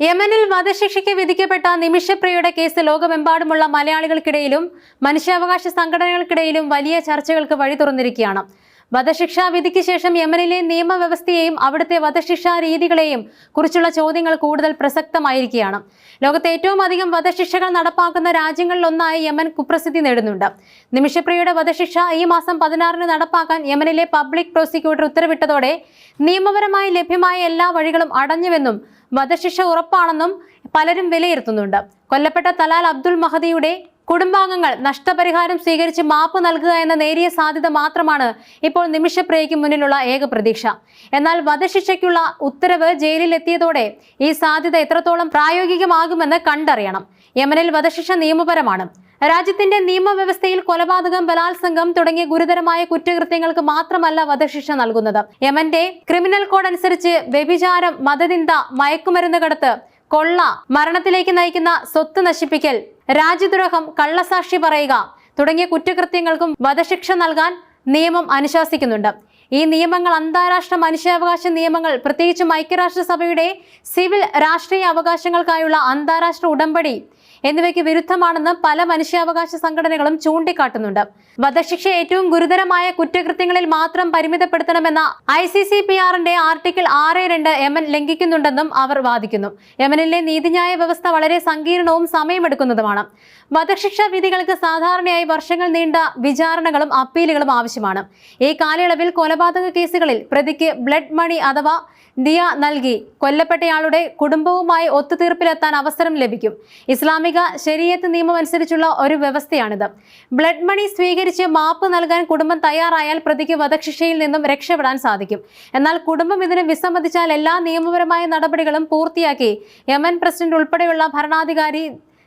യമനിൽ വധശിക്ഷയ്ക്ക് വിധിക്കപ്പെട്ട നിമിഷപ്രിയയുടെ കേസ് ലോകമെമ്പാടുമുള്ള മലയാളികൾക്കിടയിലും മനുഷ്യാവകാശ സംഘടനകൾക്കിടയിലും വലിയ ചർച്ചകൾക്ക് വഴി തുറന്നിരിക്കുകയാണ്. വധശിക്ഷാ വിധിക്ക് ശേഷം യമനിലെ നിയമവ്യവസ്ഥയെയും അവിടുത്തെ വധശിക്ഷാ രീതികളെയും കുറിച്ചുള്ള ചോദ്യങ്ങൾ കൂടുതൽ പ്രസക്തമായിരിക്കുകയാണ്. ലോകത്തെ ഏറ്റവും അധികം വധശിക്ഷകൾ നടപ്പാക്കുന്ന രാജ്യങ്ങളിലൊന്നായി യമൻ കുപ്രസിദ്ധി നേടുന്നുണ്ട്. നിമിഷപ്രിയയുടെ വധശിക്ഷ ഈ മാസം പതിനാറിന് നടപ്പാക്കാൻ യമനിലെ പബ്ലിക് പ്രോസിക്യൂട്ടർ ഉത്തരവിട്ടതോടെ നിയമപരമായി ലഭ്യമായ എല്ലാ വഴികളും അടഞ്ഞുവെന്നും വധശിക്ഷ ഉറപ്പാണെന്നും പലരും വിലയിരുത്തുന്നുണ്ട്. കൊല്ലപ്പെട്ട തലാൽ അബ്ദുൾ മഹദിയുടെ കുടുംബാംഗങ്ങൾ നഷ്ടപരിഹാരം സ്വീകരിച്ച് മാപ്പ് നൽകുക എന്ന നേരിയ സാധ്യത മാത്രമാണ് ഇപ്പോൾ നിമിഷപ്രിയയ്ക്ക് മുന്നിലുള്ള ഏക പ്രതീക്ഷ. എന്നാൽ വധശിക്ഷയ്ക്കുള്ള ഉത്തരവ് ജയിലിലെത്തിയതോടെ ഈ സാധ്യത എത്രത്തോളം പ്രായോഗികമാകുമെന്ന് കണ്ടറിയണം. യമനിൽ വധശിക്ഷ നിയമപരമാണ്. രാജ്യത്തിന്റെ നിയമവ്യവസ്ഥയിൽ കൊലപാതകം ബലാത്സംഗം തുടങ്ങിയ ഗുരുതരമായ കുറ്റകൃത്യങ്ങൾക്ക് മാത്രമല്ല വധശിക്ഷ നൽകുന്നത്. യമന്റെ ക്രിമിനൽ കോഡ് അനുസരിച്ച് വ്യഭിചാരം മതനിന്ദ മയക്കുമരുന്ന് കടത്ത് കൊള്ള മരണത്തിലേക്ക് നയിക്കുന്ന സ്വത്ത് നശിപ്പിക്കൽ രാജ്യദ്രോഹം കള്ളസാക്ഷി പറയുക തുടങ്ങിയ കുറ്റകൃത്യങ്ങൾക്കും വധശിക്ഷ നൽകാൻ നിയമം അനുശാസിക്കുന്നുണ്ട്. ഈ നിയമങ്ങൾ അന്താരാഷ്ട്ര മനുഷ്യാവകാശ നിയമങ്ങൾ പ്രത്യേകിച്ചും ഐക്യരാഷ്ട്രസഭയുടെ സിവിൽ രാഷ്ട്രീയ അവകാശങ്ങൾക്കായുള്ള അന്താരാഷ്ട്ര ഉടമ്പടി എന്നിവയ്ക്ക് വിരുദ്ധമാണെന്ന് പല മനുഷ്യാവകാശ സംഘടനകളും ചൂണ്ടിക്കാട്ടുന്നുണ്ട്. വധശിക്ഷ ഏറ്റവും ഗുരുതരമായ കുറ്റകൃത്യങ്ങളിൽ മാത്രം പരിമിതപ്പെടുത്തണമെന്ന ഐ സി സി പി ആറിന്റെ ആർട്ടിക്കിൾ ആറ് രണ്ട് യമൻ ലംഘിക്കുന്നുണ്ടെന്നും അവർ വാദിക്കുന്നു. യമനിലെ നീതിന്യായ വ്യവസ്ഥ വളരെ സങ്കീർണവും സമയമെടുക്കുന്നതുമാണ്. വധശിക്ഷ വിധികൾക്ക് സാധാരണയായി വർഷങ്ങൾ നീണ്ട വിചാരണകളും അപ്പീലുകളും ആവശ്യമാണ്. ഈ കാലയളവിൽ കൊലപാതക കേസുകളിൽ പ്രതിക്ക് ബ്ലഡ് മണി അഥവാ ദിയ നൽകി കൊല്ലപ്പെട്ടയാളുടെ കുടുംബവുമായി ഒത്തുതീർപ്പിലെത്താൻ അവസരം ലഭിക്കും. ഇസ്ലാമിക ശരീഅത്ത് നിയമം അനുസരിച്ചുള്ള ഒരു വ്യവസ്ഥയാണിത്. ബ്ലഡ് മണി സ്വീകരിച്ച് മാപ്പ് നൽകാൻ കുടുംബം തയ്യാറായാൽ പ്രതിക്ക് വധശിക്ഷയിൽ നിന്നും രക്ഷപ്പെടാൻ സാധിക്കും. എന്നാൽ കുടുംബം ഇതിന് വിസമ്മതിച്ചാൽ എല്ലാ നിയമപരമായ നടപടികളും പൂർത്തിയാക്കി യമൻ പ്രസിഡന്റ് ഉൾപ്പെടെയുള്ള ഭരണാധികാരി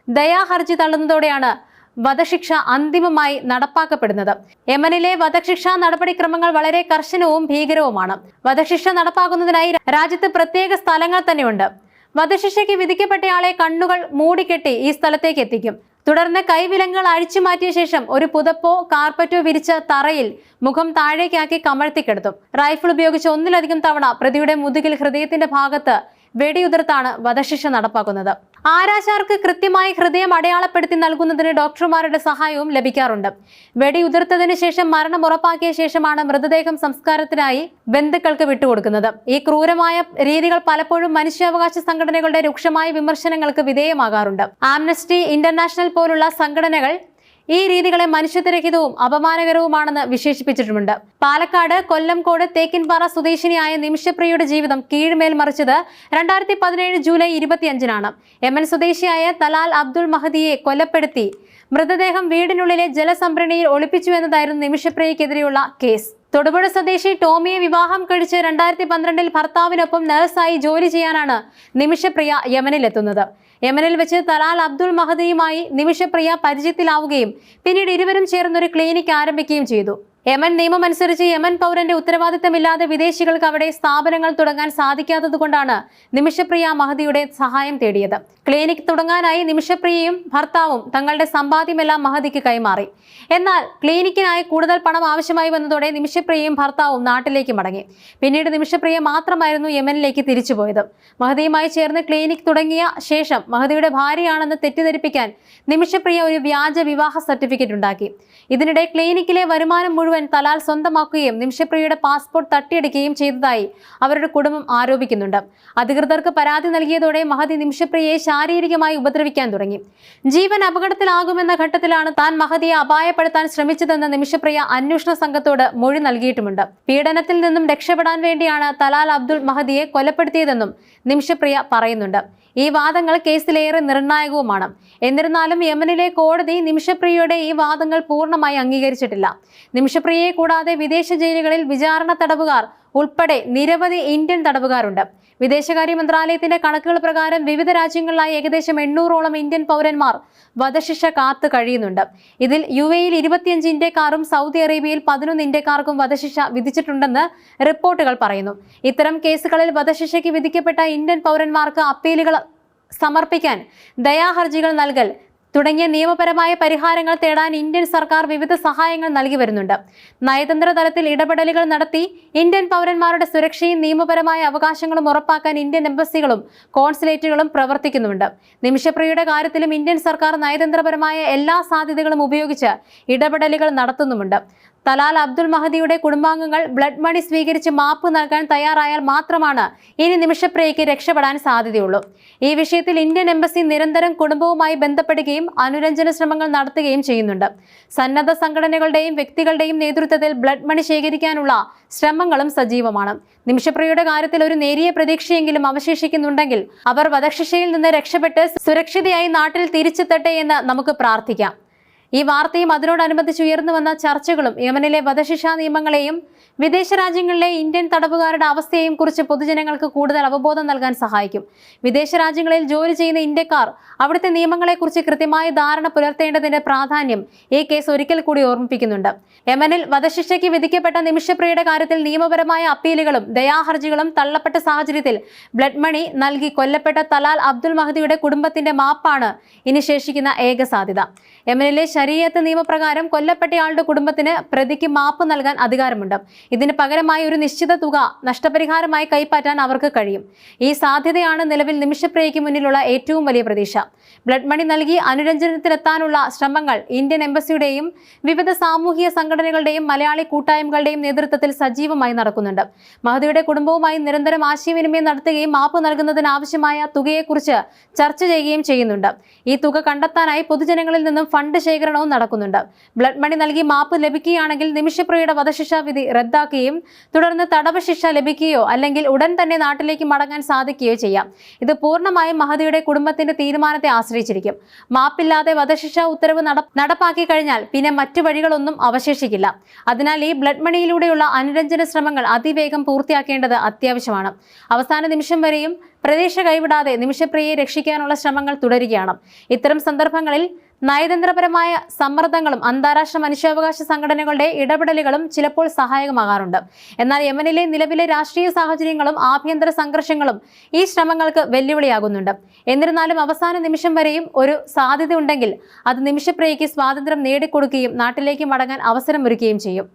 ദയാഹർജി തള്ളുന്നതോടെയാണ് വധശിക്ഷ അന്തിമമായി നടപ്പാക്കപ്പെടുന്നത്. യമനിലെ വധശിക്ഷാ നടപടിക്രമങ്ങൾ വളരെ കർശനവും ഭീകരവുമാണ്. വധശിക്ഷ നടപ്പാക്കുന്നതിനായി രാജ്യത്ത് പ്രത്യേക സ്ഥലങ്ങൾ തന്നെയുണ്ട്. വധശിക്ഷയ്ക്ക് വിധിക്കപ്പെട്ടയാളെ കണ്ണുകൾ മൂടിക്കെട്ടി ഈ സ്ഥലത്തേക്ക് എത്തിക്കും. തുടർന്ന് കൈവിലങ്ങൾ അഴിച്ചു മാറ്റിയ ശേഷം ഒരു പുതപ്പോ കാർപ്പറ്റോ വിരിച്ച തറയിൽ മുഖം താഴേക്കാക്കി കമഴ്ത്തിക്കെടുത്തും റൈഫിൾ ഉപയോഗിച്ച് ഒന്നിലധികം തവണ പ്രതിയുടെ മുതുകിൽ ഹൃദയത്തിന്റെ ഭാഗത്ത് വെടിയുതിർത്താണ് വധശിക്ഷ നടപ്പാക്കുന്നത്. ആരാശാർക്ക് കൃത്യമായി ഹൃദയം അടയാളപ്പെടുത്തി നൽകുന്നതിന് ഡോക്ടർമാരുടെ സഹായവും ലഭിക്കാറുണ്ട്. വെടിയുതിർത്തതിന് ശേഷം മരണം ഉറപ്പാക്കിയ ശേഷമാണ് മൃതദേഹം സംസ്കാരത്തിനായി ബന്ധുക്കൾക്ക് വിട്ടുകൊടുക്കുന്നത്. ഈ ക്രൂരമായ രീതികൾ പലപ്പോഴും മനുഷ്യാവകാശ സംഘടനകളുടെ രൂക്ഷമായ വിമർശനങ്ങൾക്ക് വിധേയമാകാറുണ്ട്. ആംനസ്റ്റി ഇന്റർനാഷണൽ പോലുള്ള സംഘടനകൾ ഈ രീതികളെ മനുഷ്യത്വരഹിതവും അപമാനകരവുമാണെന്ന് വിശേഷിപ്പിച്ചിട്ടുമുണ്ട്. പാലക്കാട് കൊല്ലംകോട് തേക്കിൻപാറ സ്വദേശിനിയായ നിമിഷപ്രിയയുടെ ജീവിതം കീഴ്മേൽ മറിച്ചത് രണ്ടായിരത്തി പതിനേഴ് ജൂലൈ ഇരുപത്തിയഞ്ചിനാണ്. എൻ സ്വദേശിയായ തലാൽ അബ്ദുൾ മഹദിയെ കൊലപ്പെടുത്തി. മൃതദേഹം വീടിനുള്ളിലെ ജലസംഭരണിയിൽ ഒളിപ്പിച്ചു എന്നതായിരുന്നു നിമിഷപ്രിയക്കെതിരെയുള്ള കേസ്. തൊടുപുഴ സ്വദേശി ടോമിയെ വിവാഹം കഴിച്ച് രണ്ടായിരത്തി പന്ത്രണ്ടിൽ ഭർത്താവിനൊപ്പം നഴ്സായി ജോലി ചെയ്യാനാണ് നിമിഷപ്രിയ യമനിലെത്തുന്നത്. യമനിൽ വെച്ച് തലാൽ അബ്ദുൾ മഹദിയുമായി നിമിഷപ്രിയ പരിചയത്തിലാവുകയും പിന്നീട് ഇരുവരും ചേർന്നൊരു ക്ലിനിക് ആരംഭിക്കുകയും ചെയ്തു. യമൻ നിയമം അനുസരിച്ച് യമൻ പൗരന്റെ ഉത്തരവാദിത്തമില്ലാതെ വിദേശികൾക്ക് അവിടെ സ്ഥാപനങ്ങൾ തുടങ്ങാൻ സാധിക്കാത്തതുകൊണ്ടാണ് നിമിഷപ്രിയ മഹദിയുടെ സഹായം തേടിയത്. ക്ലിനിക് തുടങ്ങാനായി നിമിഷപ്രിയയും ഭർത്താവും തങ്ങളുടെ സമ്പാദ്യമെല്ലാം മഹദിക്ക് കൈമാറി. എന്നാൽ ക്ലിനിക്കിനായി കൂടുതൽ പണം ആവശ്യമായി വന്നതോടെ നിമിഷപ്രിയയും ഭർത്താവും നാട്ടിലേക്ക് മടങ്ങി. പിന്നീട് നിമിഷപ്രിയ മാത്രമായിരുന്നു യമനിലേക്ക് തിരിച്ചുപോയത് മഹദിയുമായി ചേർന്ന് ക്ലിനിക് തുടങ്ങിയ ശേഷം മഹദിയുടെ ഭാര്യയാണെന്ന് തെറ്റിദ്ധരിപ്പിക്കാൻ നിമിഷപ്രിയ ഒരു വ്യാജ വിവാഹ സർട്ടിഫിക്കറ്റ് ഉണ്ടാക്കി. ഇതിനിടെ ക്ലിനിക്കിലെ വരുമാനം മുഴുവൻ തലാൽ സ്വന്തമാക്കുകയും നിമിഷപ്രിയയുടെ പാസ്പോർട്ട് തട്ടിയെടുക്കുകയും ചെയ്തതായി അവരുടെ കുടുംബം ആരോപിക്കുന്നുണ്ട്. അധികൃതർക്ക് പരാതി നൽകിയതോടെ മഹതി നിമിഷപ്രിയയെ ശാരീരികമായി ഉപദ്രവിക്കാൻ തുടങ്ങി. ജീവൻ അപകടത്തിലാകുമെന്ന ഘട്ടത്തിലാണ് താൻ മഹതിയെ അപായപ്പെടുത്താൻ ശ്രമിച്ചതെന്ന് നിമിഷപ്രിയ അന്വേഷണ സംഘത്തോട് മൊഴി നൽകിയിട്ടുമുണ്ട്. പീഡനത്തിൽ നിന്നും രക്ഷപ്പെടാൻ വേണ്ടിയാണ് തലാൽ അബ്ദുൾ മഹദിയെ കൊലപ്പെടുത്തിയതെന്നും നിമിഷപ്രിയ പറയുന്നുണ്ട്. ഈ വാദങ്ങൾ കേസിലേറെ നിർണായകവുമാണ്. എന്നിരുന്നാലും യമനിലെ കോടതി നിമിഷപ്രിയയുടെ ഈ വാദങ്ങൾ പൂർണമായി അംഗീകരിച്ചിട്ടില്ല. നിമിഷപ്രിയയെ കൂടാതെ വിദേശ ജയിലുകളിൽ വിചാരണ തടവുകാർ ഉൾപ്പെടെ നിരവധി ഇന്ത്യൻ തടവുകാരുണ്ട്. വിദേശകാര്യ മന്ത്രാലയത്തിന്റെ കണക്കുകൾ പ്രകാരം വിവിധ രാജ്യങ്ങളിലായി ഏകദേശം എണ്ണൂറോളം ഇന്ത്യൻ പൗരന്മാർ വധശിക്ഷ കാത്തു കഴിയുന്നുണ്ട്. ഇതിൽ യു എയിൽ ഇരുപത്തിയഞ്ച് ഇന്ത്യക്കാരും സൗദി അറേബ്യയിൽ പതിനൊന്ന് ഇന്ത്യക്കാർക്കും വധശിക്ഷ വിധിച്ചിട്ടുണ്ടെന്ന് റിപ്പോർട്ടുകൾ പറയുന്നു. ഇത്തരം കേസുകളിൽ വധശിക്ഷയ്ക്ക് വിധിക്കപ്പെട്ട ഇന്ത്യൻ പൗരന്മാർക്ക് അപ്പീലുകൾ സമർപ്പിക്കാൻ ദയാഹർജികൾ നൽകൽ തുടങ്ങിയ നിയമപരമായ പരിഹാരങ്ങൾ തേടാൻ ഇന്ത്യൻ സർക്കാർ വിവിധ സഹായങ്ങൾ നൽകി വരുന്നുണ്ട്. നയതന്ത്ര തലത്തിൽ ഇടപെടലുകൾ നടത്തി ഇന്ത്യൻ പൗരന്മാരുടെ സുരക്ഷയും നിയമപരമായ അവകാശങ്ങളും ഉറപ്പാക്കാൻ ഇന്ത്യൻ എംബസികളും കോൺസുലേറ്റുകളും പ്രവർത്തിക്കുന്നുണ്ട് നിമിഷപ്രിയയുടെ കാര്യത്തിലും ഇന്ത്യൻ സർക്കാർ നയതന്ത്രപരമായ എല്ലാ സാധ്യതകളും ഉപയോഗിച്ച് ഇടപെടലുകൾ നടത്തുന്നുമുണ്ട്. തലാൽ അബ്ദുൾ മഹദിയുടെ കുടുംബാംഗങ്ങൾ ബ്ലഡ് മണി സ്വീകരിച്ച് മാപ്പ് നൽകാൻ തയ്യാറായാൽ മാത്രമാണ് ഇനി നിമിഷപ്രിയയ്ക്ക് രക്ഷപ്പെടാൻ സാധ്യതയുള്ളൂ. ഈ വിഷയത്തിൽ ഇന്ത്യൻ എംബസി നിരന്തരം കുടുംബവുമായി ബന്ധപ്പെടുകയും അനുരഞ്ജന ശ്രമങ്ങൾ നടത്തുകയും ചെയ്യുന്നുണ്ട്. സന്നദ്ധ സംഘടനകളുടെയും വ്യക്തികളുടെയും നേതൃത്വത്തിൽ ബ്ലഡ് മണി ശേഖരിക്കാനുള്ള ശ്രമങ്ങളും സജീവമാണ്. നിമിഷപ്രിയയുടെ കാര്യത്തിൽ ഒരു നേരിയ പ്രതീക്ഷയെങ്കിലും അവശേഷിക്കുന്നുണ്ടെങ്കിൽ അവർ വധശിക്ഷയിൽ നിന്ന് രക്ഷപ്പെട്ട് സുരക്ഷിതയായി നാട്ടിൽ തിരിച്ചെത്തട്ടെ എന്ന് നമുക്ക് പ്രാർത്ഥിക്കാം. ഈ വാർത്തയും അതിനോടനുബന്ധിച്ച് ഉയർന്നു വന്ന ചർച്ചകളും യമനിലെ വധശിക്ഷാ നിയമങ്ങളെയും വിദേശ രാജ്യങ്ങളിലെ ഇന്ത്യൻ തടവുകാരുടെ അവസ്ഥയെയും കുറിച്ച് പൊതുജനങ്ങൾക്ക് കൂടുതൽ അവബോധം നൽകാൻ സഹായിക്കും. വിദേശ രാജ്യങ്ങളിൽ ജോലി ചെയ്യുന്ന ഇന്ത്യക്കാർ അവിടുത്തെ നിയമങ്ങളെക്കുറിച്ച് കൃത്യമായ ധാരണ പുലർത്തേണ്ടതിന്റെ പ്രാധാന്യം ഈ കേസ് ഒരിക്കൽ കൂടി ഓർമ്മിപ്പിക്കുന്നുണ്ട്. യമനിൽ വധശിക്ഷയ്ക്ക് വിധിക്കപ്പെട്ട നിമിഷപ്രിയയുടെ കാര്യത്തിൽ നിയമപരമായ അപ്പീലുകളും ദയാഹർജികളും തള്ളപ്പെട്ട സാഹചര്യത്തിൽ ബ്ലഡ് മണി നൽകി കൊല്ലപ്പെട്ട തലാൽ അബ്ദുൽ മഹദിയുടെ കുടുംബത്തിന്റെ മാപ്പാണ് ഇനി ശേഷിക്കുന്ന ഏക സാധ്യത. യമനിലെ ശരീരത്ത് നിയമപ്രകാരം കൊല്ലപ്പെട്ടയാളുടെ കുടുംബത്തിന് പ്രതിക്ക് മാപ്പ് നൽകാൻ അധികാരമുണ്ട്. ഇതിന് പകരമായി ഒരു നിശ്ചിത തുക നഷ്ടപരിഹാരമായി കൈപ്പറ്റാൻ അവർക്ക് കഴിയും. ഈ സാധ്യതയാണ് നിലവിൽ നിമിഷപ്രിയയ്ക്ക് മുന്നിലുള്ള ഏറ്റവും വലിയ പ്രതീക്ഷ. ബ്ലഡ് മണി നൽകി അനുരഞ്ജനത്തിലെത്താനുള്ള ശ്രമങ്ങൾ ഇന്ത്യൻ എംബസിയുടെയും വിവിധ സാമൂഹിക സംഘടനകളുടെയും മലയാളി കൂട്ടായ്മകളുടെയും നേതൃത്വത്തിൽ സജീവമായി നടക്കുന്നുണ്ട്. മഹദിയുടെ കുടുംബവുമായി നിരന്തരം ആശയവിനിമയം നടത്തുകയും മാപ്പ് നൽകുന്നതിനാവശ്യമായ തുകയെക്കുറിച്ച് ചർച്ച ചെയ്യുകയും ചെയ്യുന്നുണ്ട്. ഈ തുക കണ്ടെത്താനായി പൊതുജനങ്ങളിൽ നിന്നും ഫണ്ട് ശേഖരണവും നടക്കുന്നുണ്ട്. ബ്ലഡ് മണി നൽകി മാപ്പ് ലഭിക്കുകയാണെങ്കിൽ നിമിഷപ്രിയയുടെ വധശിക്ഷാവിധി റദ്ദാക്കുകയും തുടർന്ന് തടവ് ശിക്ഷ ലഭിക്കുകയോ അല്ലെങ്കിൽ ഉടൻ തന്നെ നാട്ടിലേക്ക് മടങ്ങാൻ സാധിക്കുകയോ ചെയ്യാം. ഇത് പൂർണമായും മഹദിയുടെ കുടുംബത്തിന്റെ തീരുമാനത്തെ ആശ്രയിച്ചിരിക്കും. മാപ്പില്ലാതെ വധശിക്ഷ ഉത്തരവ് നടപ്പാക്കി കഴിഞ്ഞാൽ പിന്നെ മറ്റു വഴികളൊന്നും അവശേഷിക്കില്ല. അതിനാൽ ഈ ബ്ലഡ് മണിയിലൂടെയുള്ള അനുരഞ്ജന ശ്രമങ്ങൾ അതിവേഗം പൂർത്തിയാക്കേണ്ടത് അത്യാവശ്യമാണ്. അവസാന നിമിഷം വരെയും പ്രതീക്ഷ കൈവിടാതെ നിമിഷപ്രിയയെ രക്ഷിക്കാനുള്ള ശ്രമങ്ങൾ തുടരുകയാണ്. ഇത്തരം സന്ദർഭങ്ങളിൽ നയതന്ത്രപരമായ സമ്മർദ്ദങ്ങളും അന്താരാഷ്ട്ര മനുഷ്യാവകാശ സംഘടനകളുടെ ഇടപെടലുകളും ചിലപ്പോൾ സഹായകമാകാറുണ്ട്. എന്നാൽ യമനിലെ നിലവിലെ രാഷ്ട്രീയ സാഹചര്യങ്ങളും ആഭ്യന്തര സംഘർഷങ്ങളും ഈ ശ്രമങ്ങൾക്ക് വെല്ലുവിളിയാകുന്നുണ്ട്. എന്നിരുന്നാലും അവസാന നിമിഷം വരെയും ഒരു സാധ്യത ഉണ്ടെങ്കിൽ അത് നിമിഷപ്രിയയ്ക്ക് സ്വാതന്ത്ര്യം നേടിക്കൊടുക്കുകയും നാട്ടിലേക്ക് മടങ്ങാൻ അവസരമൊരുക്കുകയും ചെയ്യും.